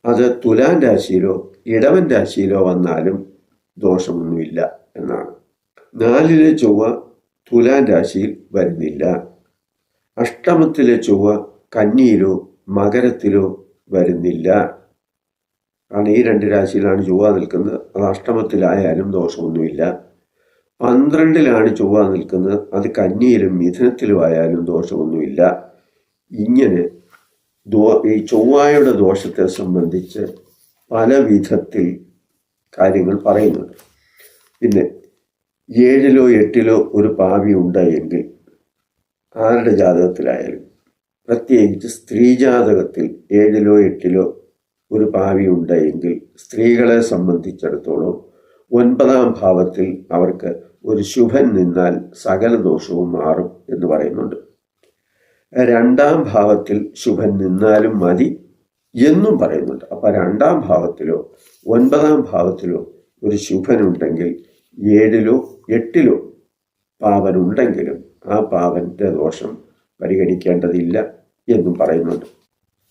Speaker 1: അത് തുലാൻ രാശിയിലോ ഇടവൻ രാശിയിലോ വന്നാലും ദോഷമൊന്നുമില്ല എന്നാണ്. നാലിലെ ചൊവ്വ തുലാൻ രാശിയിൽ വരുന്നില്ല. അഷ്ടമത്തിലെ ചൊവ്വ കന്നിയിലോ മകരത്തിലോ വരുന്നില്ല. കാരണം ഈ രണ്ട് രാശിയിലാണ് ചൊവ്വ നിൽക്കുന്നത്. അത് അഷ്ടമത്തിലായാലും ദോഷമൊന്നുമില്ല. പന്ത്രണ്ടിലാണ് ചൊവ്വ നിൽക്കുന്നത്. അത് കന്നിയിലും മിഥുനത്തിലും ആയാലും ദോഷമൊന്നുമില്ല. ഇങ്ങനെ ദോ ഈ ചൊവ്വായുടെ ദോഷത്തെ സംബന്ധിച്ച് പല വിധത്തിൽ കാര്യങ്ങൾ പറയുന്നുണ്ട്. പിന്നെ ഏഴിലോ എട്ടിലോ ഒരു പാവി ഉണ്ടായെങ്കിൽ ആരുടെ ജാതകത്തിലായാലും പ്രത്യേകിച്ച് സ്ത്രീ ജാതകത്തിൽ ഏഴിലോ എട്ടിലോ ഒരു ഭാവി ഉണ്ടെങ്കിൽ സ്ത്രീകളെ സംബന്ധിച്ചിടത്തോളം ഒൻപതാം ഭാവത്തിൽ അവർക്ക് ഒരു ശുഭൻ നിന്നാൽ സകല ദോഷവും മാറും എന്ന് പറയുന്നുണ്ട്. രണ്ടാം ഭാവത്തിൽ ശുഭൻ നിന്നാലും മതി എന്നും പറയുന്നുണ്ട്. അപ്പൊ രണ്ടാം ഭാവത്തിലോ ഒൻപതാം ഭാവത്തിലോ ഒരു ശുഭനുണ്ടെങ്കിൽ ഏഴിലോ എട്ടിലോ പാവനുണ്ടെങ്കിലും ആ പാവന്റെ ദോഷം പരിഗണിക്കേണ്ടതില്ല എന്നും പറയുന്നുണ്ട്.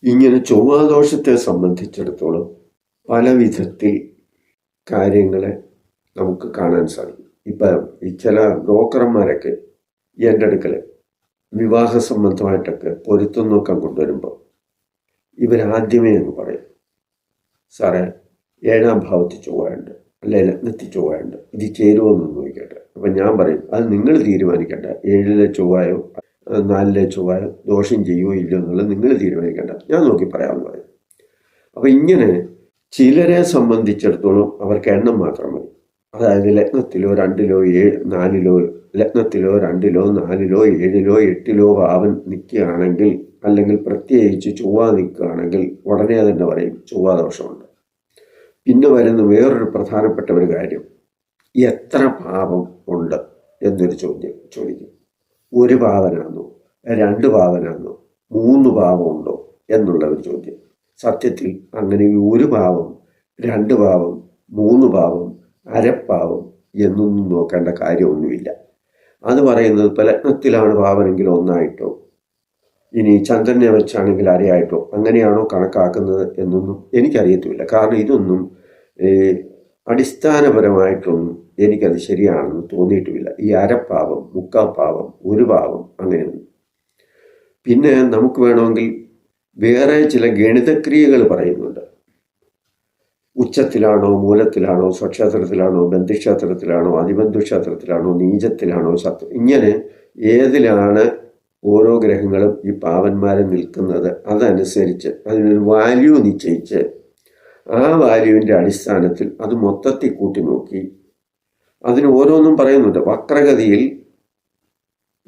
Speaker 1: ഇങ്ങനെ ചൊവ്വാദോഷത്തെ സംബന്ധിച്ചിടത്തോളം പല വിധത്തിൽ കാര്യങ്ങളെ നമുക്ക് കാണാൻ സാധിക്കും. ഇപ്പം ഈ ചില ബ്രോക്കർമാരൊക്കെ എന്റെ അടുക്കൽ വിവാഹ സംബന്ധമായിട്ടൊക്കെ പൊരുത്തം നോക്കാൻ കൊണ്ടുവരുമ്പോൾ ഇവരാദ്യമേ എന്ന് പറയും സാറേ ഏഴാം ഭാവത്തിൽ ചൊവ്വയുണ്ട് അല്ലെ ലഗ്നത്തിൽ ചൊവ്വയുണ്ട് ഇത് ചേരുമോ എന്ന് നോക്കട്ടെ അപ്പം ഞാൻ പറയും അത് നിങ്ങൾ തീരുമാനിക്കണ്ട ഏഴിലെ ചൊവ്വായോ? നാലിലെ ചൊവ്വാൽ ദോഷം ചെയ്യുമോ ഇല്ലയോ എന്നുള്ളത് നിങ്ങൾ തീരുമാനിക്കേണ്ട. ഞാൻ നോക്കി പറയാമെന്ന് പറയും അപ്പം ഇങ്ങനെ ചിലരെ സംബന്ധിച്ചിടത്തോളം അവർക്ക് എണ്ണം മാത്രം മതി. അതായത് ലഗ്നത്തിലോ രണ്ടിലോ ഏഴ് നാലിലോ ലഗ്നത്തിലോ രണ്ടിലോ നാലിലോ ഏഴിലോ എട്ടിലോ ഭാവൻ നിൽക്കുകയാണെങ്കിൽ അല്ലെങ്കിൽ പ്രത്യേകിച്ച് ചൊവ്വ നിൽക്കുകയാണെങ്കിൽ ഉടനെ തന്നെ പറയും ചൊവ്വ ദോഷമുണ്ട്. പിന്നെ വരുന്ന വേറൊരു പ്രധാനപ്പെട്ട ഒരു കാര്യം. എത്ര പാപം ഉണ്ട് എന്നൊരു ചോദ്യം ചോദിക്കും. ഒരു പാവനാണോ രണ്ട് പാവനാണോ മൂന്ന് പാവമുണ്ടോ എന്നുള്ള ഒരു ചോദ്യം. സത്യത്തിൽ അങ്ങനെ ഒരു പാവം രണ്ട് പാവം മൂന്ന് പാവം അരപ്പാവം എന്നൊന്നും നോക്കേണ്ട കാര്യമൊന്നുമില്ല. അത് പറയുന്നത് പലത്നത്തിലാണ് പാവനെങ്കിൽ ഒന്നായിട്ടോ? ഇനി ചന്ദ്രനെ വെച്ചാണെങ്കിൽ അരയായിട്ടോ? അങ്ങനെയാണോ കണക്കാക്കുന്നത് എന്നൊന്നും എനിക്കറിയത്തുമില്ല. കാരണം ഇതൊന്നും അടിസ്ഥാനപരമായിട്ടൊന്നും എനിക്കത് ശരിയാണെന്ന് തോന്നിയിട്ടുമില്ല. ഈ അരപ്പാവം മുക്കാൽ പാവം ഒരു പാവം അങ്ങനെയൊന്നും. പിന്നെ നമുക്ക് വേണമെങ്കിൽ വേറെ ചില ഗണിതക്രിയകൾ പറയുന്നുണ്ട്. ഉച്ചത്തിലാണോ മൂലത്തിലാണോ സ്വക്ഷേത്രത്തിലാണോ ബന്ധുക്ഷേത്രത്തിലാണോ അതിബന്ധുക്ഷേത്രത്തിലാണോ നീചത്തിലാണോ ശത്രു ഇങ്ങനെ ഏതിലാണ് ഓരോ ഗ്രഹങ്ങളും ഈ പാവന്മാരെ നിൽക്കുന്നത് അതനുസരിച്ച് അതിനൊരു വാല്യൂ നിശ്ചയിച്ച് ആ വാല്യൂവിന്റെ അടിസ്ഥാനത്തിൽ അത് മൊത്തത്തിൽ കൂട്ടി നോക്കി അതിന് ഓരോന്നും പറയുന്നുണ്ട്. വക്രഗതിയിൽ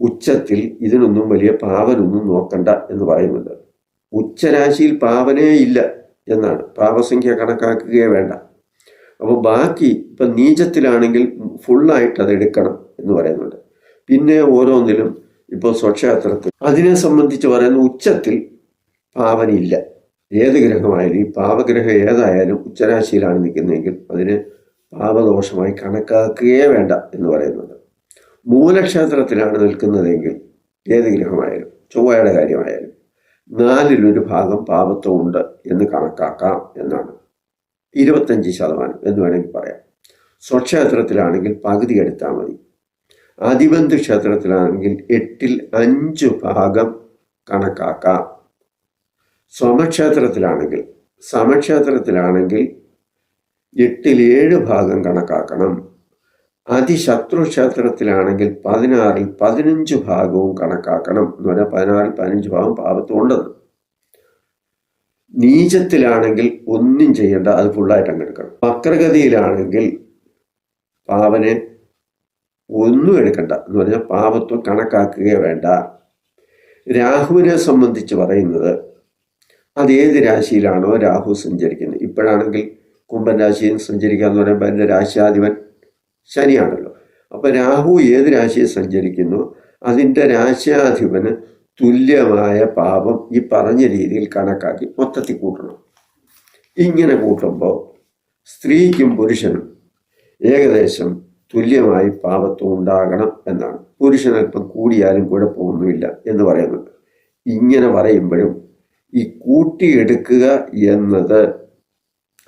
Speaker 1: ഉച്ചത്തിൽ ഇതിനൊന്നും വലിയ പാവനൊന്നും നോക്കണ്ട എന്ന് പറയുന്നുണ്ട്. ഉച്ചരാശിയിൽ പാവനേ ഇല്ല എന്നാണ്. പാവസംഖ്യ കണക്കാക്കുകയേ വേണ്ട. അപ്പോൾ ബാക്കി ഇപ്പം നീചത്തിലാണെങ്കിൽ ഫുള്ളായിട്ട് അത് എടുക്കണം എന്ന് പറയുന്നുണ്ട്. പിന്നെ ഓരോന്നിലും ഇപ്പോൾ സ്വക്ഷേത്രത്തിൽ അതിനെ സംബന്ധിച്ച് പറയുന്ന ഉച്ചത്തിൽ പാവനയില്ല ഏത് ഗ്രഹമായാലും ഈ പാവഗ്രഹം ഏതായാലും ഉച്ചരാശിയിലാണ് നിൽക്കുന്നതെങ്കിൽ അതിന് പാപദോഷമായി കണക്കാക്കുകയേ വേണ്ട എന്ന് പറയുന്നുണ്ട് മൂലക്ഷേത്രത്തിലാണ് നിൽക്കുന്നതെങ്കിൽ ഏത് ഗ്രഹമായാലും ചൊവ്വയുടെ കാര്യമായാലും നാലിലൊരു ഭാഗം പാപത്വമുണ്ട് എന്ന് കണക്കാക്കാം എന്നാണ്. ഇരുപത്തഞ്ച് ശതമാനം എന്ന് വേണമെങ്കിൽ പറയാം. സ്വക്ഷേത്രത്തിലാണെങ്കിൽ പകുതി എടുത്താൽ മതി. അതിബന്ധു ക്ഷേത്രത്തിലാണെങ്കിൽ എട്ടിൽ അഞ്ച് ഭാഗം കണക്കാക്കാം. സമക്ഷേത്രത്തിലാണെങ്കിൽ സമക്ഷേത്രത്തിലാണെങ്കിൽ എട്ടിൽ ഏഴ് ഭാഗം കണക്കാക്കണം. അതിശത്രു ക്ഷേത്രത്തിലാണെങ്കിൽ പതിനാറിൽ പതിനഞ്ച് ഭാഗവും കണക്കാക്കണം എന്ന് പറഞ്ഞാൽ പതിനാറിൽ പതിനഞ്ച് ഭാഗം പാപത്തും ഉണ്ടെന്ന് നീചത്തിലാണെങ്കിൽ ഒന്നും ചെയ്യേണ്ട അത് ഫുള്ളായിട്ട് അങ്ങ് എടുക്കണം. വക്രഗതിയിലാണെങ്കിൽ പാവനെ ഒന്നും എടുക്കണ്ട എന്ന് പറഞ്ഞാൽ പാപത്വം കണക്കാക്കുകയേ വേണ്ട. രാഹുവിനെ സംബന്ധിച്ച് പറയുന്നത് അത് ഏത് രാശിയിലാണോ രാഹു സഞ്ചരിക്കുന്നത്. ഇപ്പോഴാണെങ്കിൽ കുംഭൻ രാശിയിൽ സഞ്ചരിക്കുക എന്ന് പറയുമ്പോൾ അതിന്റെ രാശിയാധിപൻ ശനിയാണല്ലോ. അപ്പോൾ രാഹു ഏത് രാശിയിൽ സഞ്ചരിക്കുന്നു? അതിന്റെ രാശിയാധിപന് തുല്യമായ പാപം ഈ പറഞ്ഞ രീതിയിൽ കണക്കാക്കി മൊത്തത്തിൽ കൂട്ടണം. ഇങ്ങനെ കൂട്ടുമ്പോൾ സ്ത്രീക്കും പുരുഷനും ഏകദേശം തുല്യമായി പാപത്വം ഉണ്ടാകണം എന്നാണ്. പുരുഷനല്പം കൂടിയാലും കുഴപ്പമൊന്നുമില്ല എന്ന് പറയുന്നുണ്ട് ഇങ്ങനെ പറയുമ്പോഴും ഈ കൂട്ടിയെടുക്കുക എന്നത്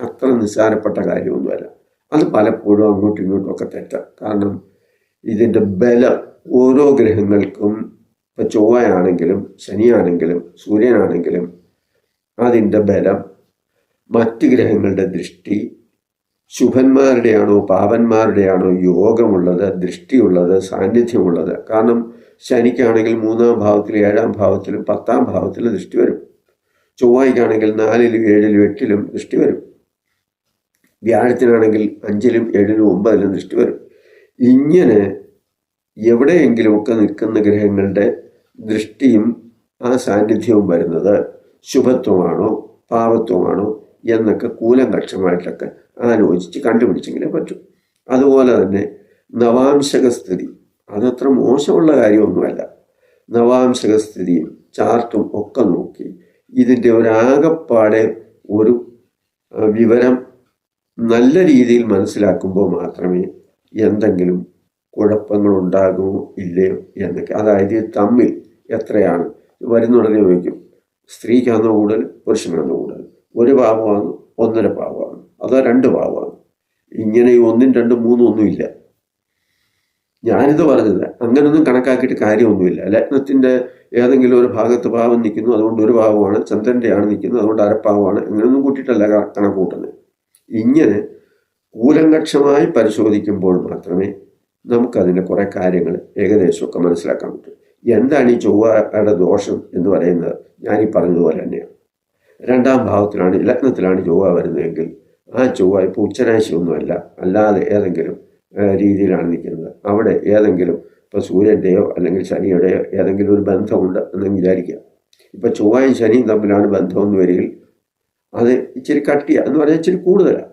Speaker 1: അത്ര നിസ്സാരപ്പെട്ട കാര്യമൊന്നുമല്ല. അത് പലപ്പോഴും അങ്ങോട്ടും ഇങ്ങോട്ടും ഒക്കെ തെറ്റാം. കാരണം ഇതിന്റെ ബലം ഓരോ ഗ്രഹങ്ങൾക്കും ഇപ്പം ചൊവ്വയാണെങ്കിലും ശനിയാണെങ്കിലും സൂര്യനാണെങ്കിലും അതിന്റെ ബലം മറ്റ് ഗ്രഹങ്ങളുടെ ദൃഷ്ടി ശുഭന്മാരുടെയാണോ പാപന്മാരുടെയാണോ യോഗമുള്ളത് ദൃഷ്ടിയുള്ളത് സാന്നിധ്യമുള്ളത്. കാരണം ശനിക്കാണെങ്കിൽ മൂന്നാം ഭാവത്തിലും ഏഴാം ഭാവത്തിലും പത്താം ഭാവത്തിലും ദൃഷ്ടി വരും. ചൊവ്വയ്ക്കാണെങ്കിൽ നാലിലും ഏഴിലും എട്ടിലും ദൃഷ്ടി വരും. വ്യാഴത്തിനാണെങ്കിൽ അഞ്ചിലും ഏഴിലും ഒമ്പതിലും ദൃഷ്ടി വരും. ഇങ്ങനെ എവിടെയെങ്കിലുമൊക്കെ നിൽക്കുന്ന ഗ്രഹങ്ങളുടെ ദൃഷ്ടിയും ആ സാന്നിധ്യവും വരുന്നത് ശുഭത്വമാണോ പാപത്വമാണോ എന്നൊക്കെ കൂലങ്കക്ഷമായിട്ടൊക്കെ ആലോചിച്ച് കണ്ടുപിടിച്ചെങ്കിലേ പറ്റും. അതുപോലെ തന്നെ നവാംശക സ്ഥിതി അതത്ര മോശമുള്ള കാര്യമൊന്നുമല്ല. നവാംശക സ്ഥിതിയും ചാർട്ടും ഒക്കെ നോക്കി ഇതിന്റെ ഒരാകപ്പാടെ ഒരു വിവരം നല്ല രീതിയിൽ മനസ്സിലാക്കുമ്പോൾ മാത്രമേ എന്തെങ്കിലും കുഴപ്പങ്ങൾ ഉണ്ടാകുമോ ഇല്ലയോ എന്നൊക്കെ. അതായത് തമ്മിൽ എത്രയാണ്? വരുന്നുടനെ ചോദിക്കും സ്ത്രീക്കാണോ കൂടുതൽ പുരുഷനാണ് കൂടുതൽ? ഒരു പാവമാണ് ഒന്നര പാവമാണ് അതോ രണ്ട് പാവമാണ് ഇങ്ങനെ ഒന്നും രണ്ടും മൂന്നും ഒന്നുമില്ല ഞാനിത് പറഞ്ഞത് അങ്ങനൊന്നും കണക്കാക്കിയിട്ട് കാര്യമൊന്നുമില്ല. ലഗ്നത്തിന്റെ ഏതെങ്കിലും ഒരു ഭാഗത്ത് പാവം നിൽക്കുന്നു അതുകൊണ്ട് ഒരു പാവമാണ് ചന്ദ്രന്റെയാണ് നിൽക്കുന്നത് അതുകൊണ്ട് അരപ്പാവമാണ് അങ്ങനെയൊന്നും കൂട്ടിയിട്ടല്ല കണക്ക് കൂട്ടുന്നത്. ഇങ്ങനെ കൂലങ്കക്ഷമായി പരിശോധിക്കുമ്പോൾ മാത്രമേ നമുക്കതിന്റെ കുറേ കാര്യങ്ങൾ ഏകദേശമൊക്കെ മനസ്സിലാക്കാൻ പറ്റും. എന്താണ് ഈ ചൊവ്വയുടെ ദോഷം എന്ന് പറയുന്നത് ഞാൻ ഈ പറഞ്ഞതുപോലെ തന്നെയാണ്. രണ്ടാം ഭാവത്തിലാണ് ലഗ്നത്തിലാണ് ചൊവ്വ വരുന്നതെങ്കിൽ ആ ചൊവ്വ ഇപ്പോൾ ഉച്ചരാശിയൊന്നുമല്ല അല്ലാതെ ഏതെങ്കിലും രീതിയിലാണ് നിൽക്കുന്നത്. അവിടെ ഏതെങ്കിലും ഇപ്പോൾ സൂര്യന്റെയോ അല്ലെങ്കിൽ ശനിയുടെയോ ഏതെങ്കിലും ഒരു ബന്ധമുണ്ട് എന്ന് വിചാരിക്കുക. ഇപ്പോൾ ചൊവ്വയും ശനിയും തമ്മിലാണ് ബന്ധമെന്ന് വരികിൽ അത് ഇച്ചിരി കട്ടിയ എന്ന് പറഞ്ഞാൽ ഇച്ചിരി കൂടുതലാണ്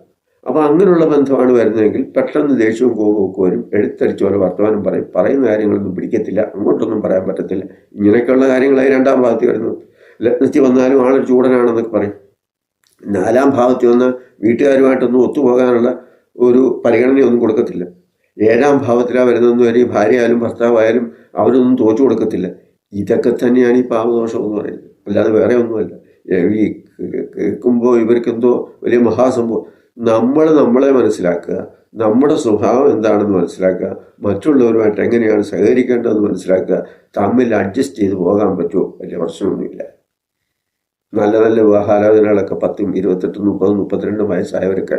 Speaker 1: അപ്പോൾ അങ്ങനെയുള്ള ബന്ധമാണ് വരുന്നതെങ്കിൽ പെട്ടെന്ന് ദേഷ്യവും കോപവും ഒക്കെ വരും. എടുത്തടിച്ച് പോലെ വർത്തമാനം പറയും. പറയുന്ന കാര്യങ്ങളൊന്നും പിടിക്കത്തില്ല. അങ്ങോട്ടൊന്നും പറയാൻ പറ്റത്തില്ല. ഇങ്ങനെയൊക്കെയുള്ള കാര്യങ്ങളായി രണ്ടാം ഭാഗത്ത് വരുന്നു. ലഗ്നത്തിൽ വന്നാലും ആളൊരു ചൂടനാണെന്നൊക്കെ പറയും. നാലാം ഭാഗത്ത് വന്ന് വീട്ടുകാരുമായിട്ടൊന്നും ഒത്തുപോകാനുള്ള ഒരു പരിഗണനയൊന്നും കൊടുക്കത്തില്ല. ഏഴാം ഭാവത്തിലാണ് വരുന്നതെന്ന് വരെ ഭാര്യയായാലും ഭർത്താവായാലും അവരൊന്നും തോച്ചു കൊടുക്കത്തില്ല. ഇതൊക്കെ തന്നെയാണ് ഈ പാവദോഷം എന്ന് പറയുന്നത്. അല്ലാതെ വേറെ ഒന്നുമല്ല. ഈ കേൾക്കുമ്പോൾ ഇവർക്കെന്തോ വലിയ മഹാസംഭവം. നമ്മൾ നമ്മളെ മനസ്സിലാക്കുക നമ്മുടെ സ്വഭാവം എന്താണെന്ന് മനസ്സിലാക്കുക മറ്റുള്ളവരുമായിട്ട് എങ്ങനെയാണ് സഹകരിക്കേണ്ടതെന്ന് മനസ്സിലാക്കുക തമ്മിൽ അഡ്ജസ്റ്റ് ചെയ്ത് പോകാൻ പറ്റുമോ? വലിയ പ്രശ്നമൊന്നുമില്ല. നല്ല നല്ല വിവാഹാലോചനകളൊക്കെ പത്തും ഇരുപത്തെട്ടും മുപ്പതും മുപ്പത്തിരണ്ടും വയസ്സായവരൊക്കെ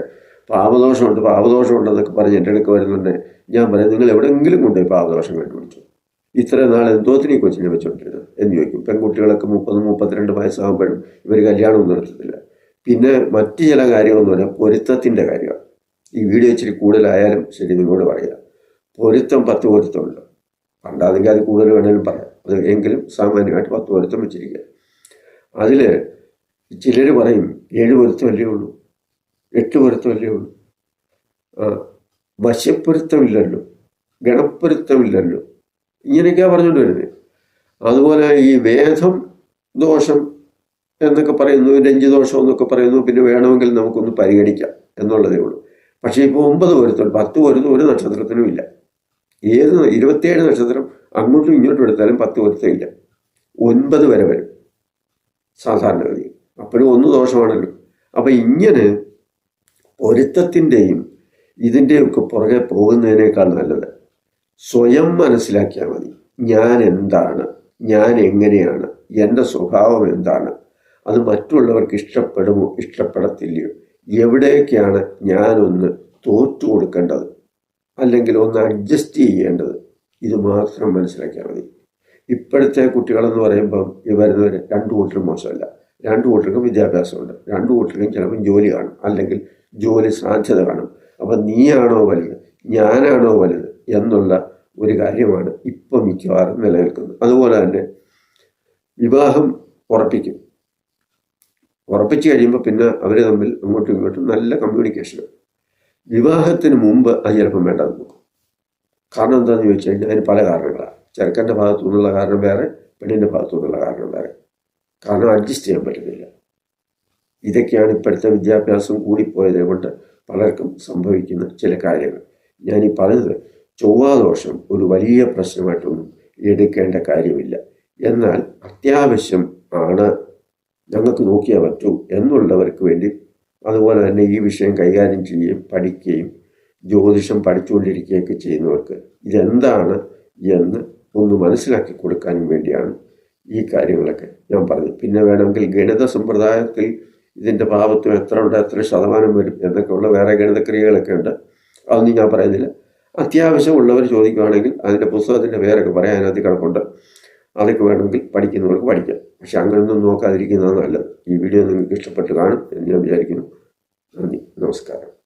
Speaker 1: പാപദോഷമുണ്ട് പാപദോഷമുണ്ടെന്നൊക്കെ പറഞ്ഞ് എന്റെ അടുക്ക് വരുന്നുണ്ട്. ഞാൻ പറയാം നിങ്ങൾ എവിടെയെങ്കിലും കൊണ്ടുപോയി പാപദോഷം കണ്ടുപിടിച്ചു. ഇത്ര നാൾ എന്തോത്തിന് കൊച്ചിനെ വെച്ചോണ്ടിരുന്നത്? എന്ന് ചോദിക്കും. പെൺകുട്ടികളൊക്കെ മുപ്പത് മുപ്പത്തിരണ്ട് വയസ്സാകുമ്പോഴും ഇവർ കല്യാണം നടത്തത്തില്ല പിന്നെ മറ്റു ചില കാര്യങ്ങളെന്ന് പറഞ്ഞാൽ പൊരുത്തത്തിന്റെ കാര്യമാണ്. ഈ വീഡിയോ ഇച്ചിരി കൂടുതലായാലും ശരി നിങ്ങളോട് പറയാം. പൊരുത്തം പത്ത് പൊരുത്തമുണ്ട്. പണ്ടാണെങ്കിൽ അത് കൂടുതൽ വേണമെങ്കിലും പറയാം. അത് എങ്കിലും സാമാന്യമായിട്ട് പത്ത് പൊരുത്തം വെച്ചിരിക്കുക അതിൽ ചിലർ പറയും ഏഴ് പൊരുത്തമല്ലേ ഉള്ളൂ? എട്ട് പൊരുത്തമല്ലേ ഉള്ളൂ? ആ വശ്യപ്പൊരുത്തമില്ലല്ലോ ഗണപ്പൊരുത്തമില്ലല്ലോ? ഇങ്ങനെയൊക്കെയാണ് പറഞ്ഞുകൊണ്ട് വരുന്നത് അതുപോലെ ഈ വേദം ദോഷം എന്നൊക്കെ പറയുന്നു രഞ്ജി ദോഷം എന്നൊക്കെ പറയുന്നു പിന്നെ വേണമെങ്കിൽ നമുക്കൊന്ന് പരിഗണിക്കാം എന്നുള്ളതേ ഉള്ളൂ. പക്ഷേ ഇപ്പോൾ ഒമ്പത് പൊരുത്തുണ്ട് പത്ത് പൊരുത്തം ഒരു നക്ഷത്രത്തിനും ഇല്ല. ഏത് ഇരുപത്തിയേഴ് നക്ഷത്രം അങ്ങോട്ടും ഇങ്ങോട്ടും എടുത്താലും പത്ത് പൊരുത്തം ഇല്ല. ഒൻപത് വരെ വരും സാധാരണഗതി അപ്പോഴും ഒന്ന് ദോഷമാണല്ലോ. അപ്പം ഇങ്ങനെ പൊരുത്തത്തിന്റെയും ഇതിന്റെയൊക്കെ പുറകെ പോകുന്നതിനേക്കാൾ നല്ലത് സ്വയം മനസ്സിലാക്കിയാൽ മതി. ഞാൻ എന്താണ്? ഞാൻ എങ്ങനെയാണ്? എന്റെ സ്വഭാവം എന്താണ്? അത് മറ്റുള്ളവർക്ക് ഇഷ്ടപ്പെടുമോ? ഇഷ്ടപ്പെടത്തില്ലയോ? എവിടേക്കാണ് ഞാനൊന്ന് തോറ്റു കൊടുക്കേണ്ടത്? അല്ലെങ്കിൽ ഒന്ന് അഡ്ജസ്റ്റ് ചെയ്യേണ്ടത്? ഇത് മാത്രം മനസ്സിലാക്കിയാൽ മതി. ഇപ്പോഴത്തെ കുട്ടികളെന്ന് പറയുമ്പം ഈ വരുന്നവർ രണ്ടു കൂട്ടരും മോശമല്ല. രണ്ടു കൂട്ടർക്കും വിദ്യാഭ്യാസമുണ്ട്. രണ്ടു കൂട്ടർക്കും ചിലപ്പം ജോലി കാണും. അല്ലെങ്കിൽ ജോലി സാധ്യത കാണും. അപ്പം നീയാണോ വലുത്? ഞാനാണോ വലുത്? എന്നുള്ള ഒരു കാര്യമാണ് ഇപ്പം മിക്കവാറും നിലനിൽക്കുന്നത്. അതുപോലെ തന്നെ വിവാഹം ഉറപ്പിക്കും. ഉറപ്പിച്ചു കഴിയുമ്പോൾ പിന്നെ അവർ തമ്മിൽ അങ്ങോട്ടും ഇങ്ങോട്ടും നല്ല കമ്മ്യൂണിക്കേഷൻ വിവാഹത്തിന് മുമ്പ് അത് ചിലപ്പം വേണ്ടെന്ന് നോക്കും. കാരണം എന്താണെന്ന് ചോദിച്ചു കഴിഞ്ഞാൽ അതിന് പല കാരണങ്ങളാണ്. ചെറുക്കന്റെ ഭാഗത്തു നിന്നുള്ള കാരണം വേറെ പെണ്ണിന്റെ ഭാഗത്തു നിന്നുള്ള കാരണം വേറെ. കാരണം അഡ്ജസ്റ്റ് ചെയ്യാൻ പറ്റുന്നില്ല. ഇതൊക്കെയാണ് ഇപ്പോഴത്തെ വിദ്യാഭ്യാസം കൂടിപ്പോയത് കൊണ്ട് പലർക്കും സംഭവിക്കുന്ന ചില കാര്യങ്ങൾ. ഞാൻ ഈ പറഞ്ഞത് ചൊവ്വാദോഷം ഒരു വലിയ പ്രശ്നമായിട്ടൊന്നും എടുക്കേണ്ട കാര്യമില്ല. എന്നാൽ അത്യാവശ്യം ആണ്. ഞങ്ങൾക്ക് നോക്കിയാൽ പറ്റൂ എന്നുള്ളവർക്ക് വേണ്ടി അതുപോലെ തന്നെ ഈ വിഷയം കൈകാര്യം ചെയ്യുകയും പഠിക്കുകയും ജ്യോതിഷം പഠിച്ചുകൊണ്ടിരിക്കുകയൊക്കെ ചെയ്യുന്നവർക്ക് ഇതെന്താണ് എന്ന് ഒന്ന് മനസ്സിലാക്കി കൊടുക്കാനും വേണ്ടിയാണ് ഈ കാര്യങ്ങളൊക്കെ ഞാൻ പറഞ്ഞത്. പിന്നെ വേണമെങ്കിൽ ഗണിത സമ്പ്രദായത്തിൽ ഇതിന്റെ ഭാവത്വം എത്ര ഉണ്ട് എത്ര ശതമാനം വരും എന്നൊക്കെയുള്ള വേറെ ഗണിതക്രിയകളൊക്കെ ഉണ്ട്. അതൊന്നും ഞാൻ പറയുന്നില്ല. അത്യാവശ്യം ഉള്ളവർ ചോദിക്കുകയാണെങ്കിൽ അതിന്റെ പുസ്തകത്തിന്റെ പേരൊക്കെ പറയാൻ അതിനകത്ത് കിടപ്പുണ്ട്. അതൊക്കെ വേണമെങ്കിൽ പഠിക്കുന്നവർക്ക് പഠിക്കാം. പക്ഷെ അങ്ങനെയൊന്നും നോക്കാതിരിക്കുന്നതാണ് നല്ലത്. ഈ വീഡിയോ നിങ്ങൾക്ക് ഇഷ്ടപ്പെട്ട് കാണും എന്ന് ഞാൻ വിചാരിക്കുന്നു. നന്ദി. നമസ്കാരം.